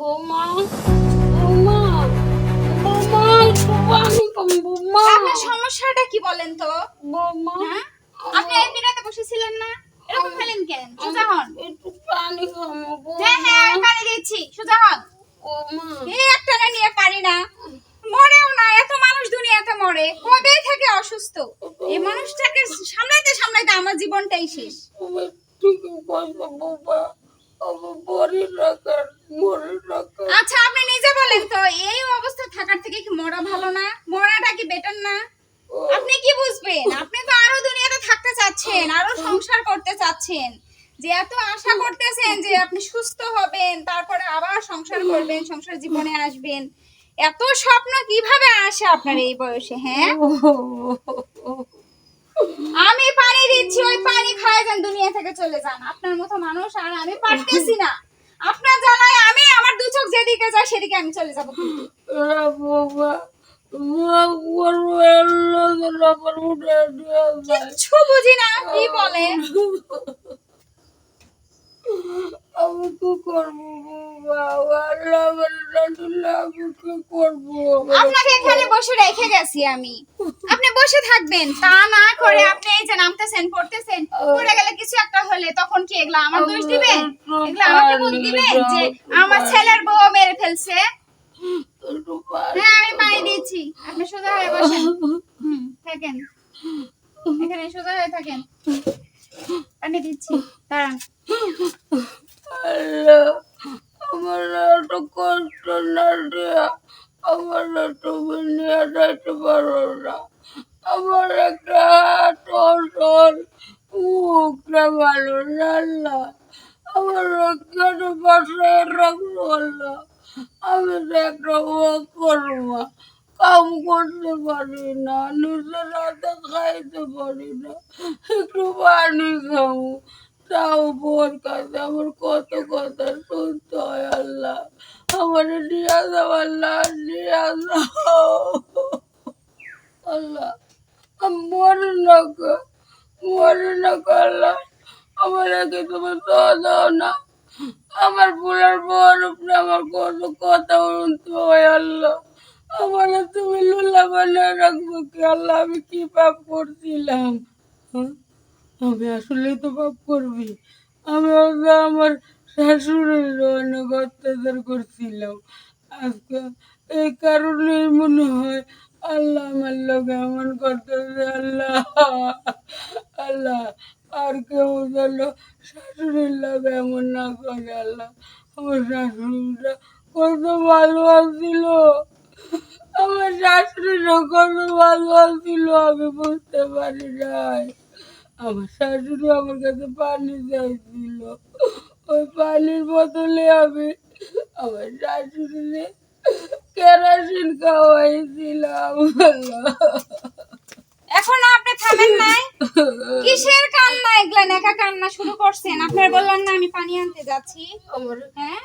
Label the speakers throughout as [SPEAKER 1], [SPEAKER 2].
[SPEAKER 1] বৌমা বৌমা বৌমা বৌমা
[SPEAKER 2] আপনার সমস্যাটা কি বলেন তো?
[SPEAKER 1] বৌমা
[SPEAKER 2] হ্যাঁ? আপনি এই বিরাতে বসেছিলেন না? এরকম ফেলেন কেন? সোজা হন।
[SPEAKER 1] একটু পানি খামো
[SPEAKER 2] হ্যাঁ হ্যাঁ আমি পানি দিচ্ছি। সোজা হন।
[SPEAKER 1] বৌমা
[SPEAKER 2] এই একটা নিয়ে পারি না। মরেও না এত মানুষ দুনিয়াতে মরে। কবে থেকে অসুস্থ? এই মানুষটাকে সামলাইতে সামলাইতে আমার জীবনটাই শেষ।
[SPEAKER 1] ঠিক কইছো বৌমা আমার বড়ি রাখার
[SPEAKER 2] আচ্ছা আপনি নিজে বলেন তো এই অবস্থা থাকার থেকে কি মরা ভালো না? মরাটা কি বেটার না? আপনি কি বুঝবেন? আপনি তো আরও দুনিয়াতে থাকতে চাচ্ছেন আরও সংসার করতে চাচ্ছেন। যে এত আশা করতেছেন যে আপনি সুস্থ হবেন তারপরে আবার সংসার করবেন সংসার জীবনে আসবেন। এত স্বপ্ন কীভাবে আসে আপনার এই বয়সে হ্যাঁ? আমি পানি দিচ্ছি ওই পানি খায় যান দুনিয়া থেকে চলে যান। আপনার মতো মানুষ আর আমি পারতেছি না। আপনার জ্বালায় আমি আমার দু চোখ যেদিকে যায় সেদিকে আমি চলে যাব। কিচ্ছু বুঝি না, কি বলে?
[SPEAKER 1] আমি কি করব
[SPEAKER 2] আপনাকে এখানে বসে রেখে গেছি আমি। আপনি বসে থাকবেন তা না করে আপনি এই যে নামতেছেন পড়তেছেন পড়ে গেলে কিছু একটা হলে তখন কি এগুলা আমার দোষ দিবেন? এগুলা আমাকে দিবেন যে আমার ছেলের বউ মেরে ফেলছে? হ্যাঁ আমি পানি দিচ্ছি। আপনি সোজা হয়ে বসেন। হুম থাকেন। এখানে সোজা হয়ে থাকেন। পানি দিচ্ছি। দাঁড়ান
[SPEAKER 1] আল্লাহ আমার এত কষ্ট না দেয়া আমার তুমি নিয়ে যাইতে পারো না আমার একটা অসল মুখটা ভালো না আমার কেন বাসায় রাখল আল্লাহ আমি তো একটা ও করব কাম করতে পারি না, নিজের হাতে খাইতে পারি না। একটু পানি খাব। তাও বোর কাছে আমার কত কথা শুনতে হয় আল্লাহ। আমার নিয়ে যাও আল্লাহ নিয়ে যাও আল্লাহ আমি মরে না গো, মরে না গো আল্লাহ। আমার আগে তুমি দাও না। আমার পুরার বর উপরে আমার কত কথা শুনতে হয় আল্লাহ। আমার তুমি লুলা বানিয়ে রাখব কি আল্লাহ আমি কি পাপ করছিলাম? হ্যাঁ? আমি আসলে তো পাপ করবি। আমি আমার শাশুড়ির অনেক অত্যাচার করছিলাম। আজকে এই কারণেই মনে হয় আল্লাহ আমার লোক এমন করতেছে, আল্লাহ। আল্লাহ, আর কেউ যেন শাশুড়ির লোক এমন না করে, আল্লাহ। আমার শাশুড়িটা কত ভালোবাসছিল। আমার শাশুড়িটা কত ভালোবাসছিল, আমি বুঝতে পারি নাই। আমার শাশুড়ি আমার কাছে পানি চাইছিল। ওই পানির বোতলে আমি আমার শাশুড়ি কেরাসিন খাওয়াইছিলাম।
[SPEAKER 2] এখন আপনি থামেন নাই। কিসের কান্না এগুলা? একা কান্না শুরু করছেন। আপনার বললাম না আমি পানি আনতে যাচ্ছি। হ্যাঁ?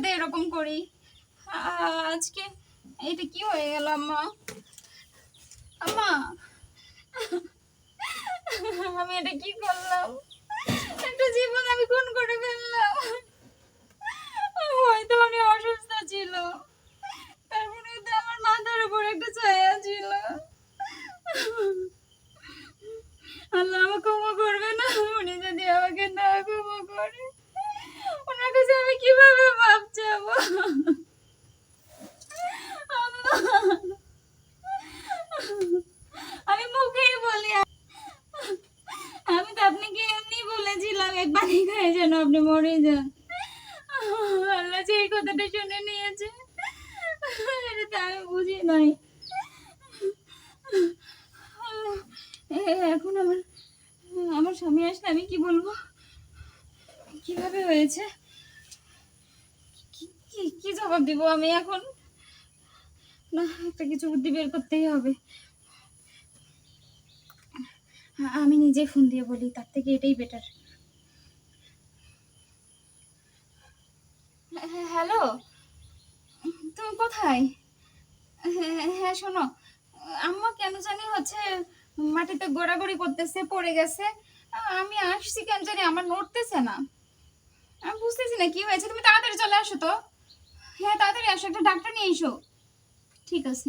[SPEAKER 2] সাথে এরকম করি। আজকে এটা কি হয়ে গেল, আম্মা? আম্মা! আমি এটা কি করলাম? একটা জীবন আমি খুন করে ফেললাম হয়তো উনি অসুস্থ ছিল তারপরে তো আমার মাথার উপর একটা ছায়া ছিল আল্লাহ আমাকে ক্ষমা করবে না উনি যদি আমাকে না ক্ষমা করে ওনার কাছে আমি কীভাবে মাপ চাবো আম্মা, আমি মুখেই বলি আমি তো আপনাকে এমনি বলেছিলাম এক পানি খায় যেন আপনি মরে যান। আল্লাহ যে এই কথাটা শুনে নিয়েছে, এটা তো আমি বুঝি নাই। এখন আমার আমার স্বামী আসলে আমি কি বলব? কীভাবে হয়েছে? কি জবাব দিব আমি এখন? না, একটা কিছু বুদ্ধি বের করতেই হবে। আমি নিজে ফোন দিয়ে বলি, তার থেকে এটাই বেটার হ্যালো। তুমি কোথায়? হ্যাঁ হ্যাঁ শোনো। আম্মা কেন জানি হচ্ছে মাটিতে গোড়াগড়ি করতেছে, পড়ে গেছে। আমি আসছি কেন জানি, আমার নড়তেছে না। আমি বুঝতেছি না, কি হয়েছে? তুমি তাড়াতাড়ি চলে আসো তো। হ্যাঁ তাড়াতাড়ি আসো, একটা ডাক্তার নিয়ে এসো। ঠিক আছে।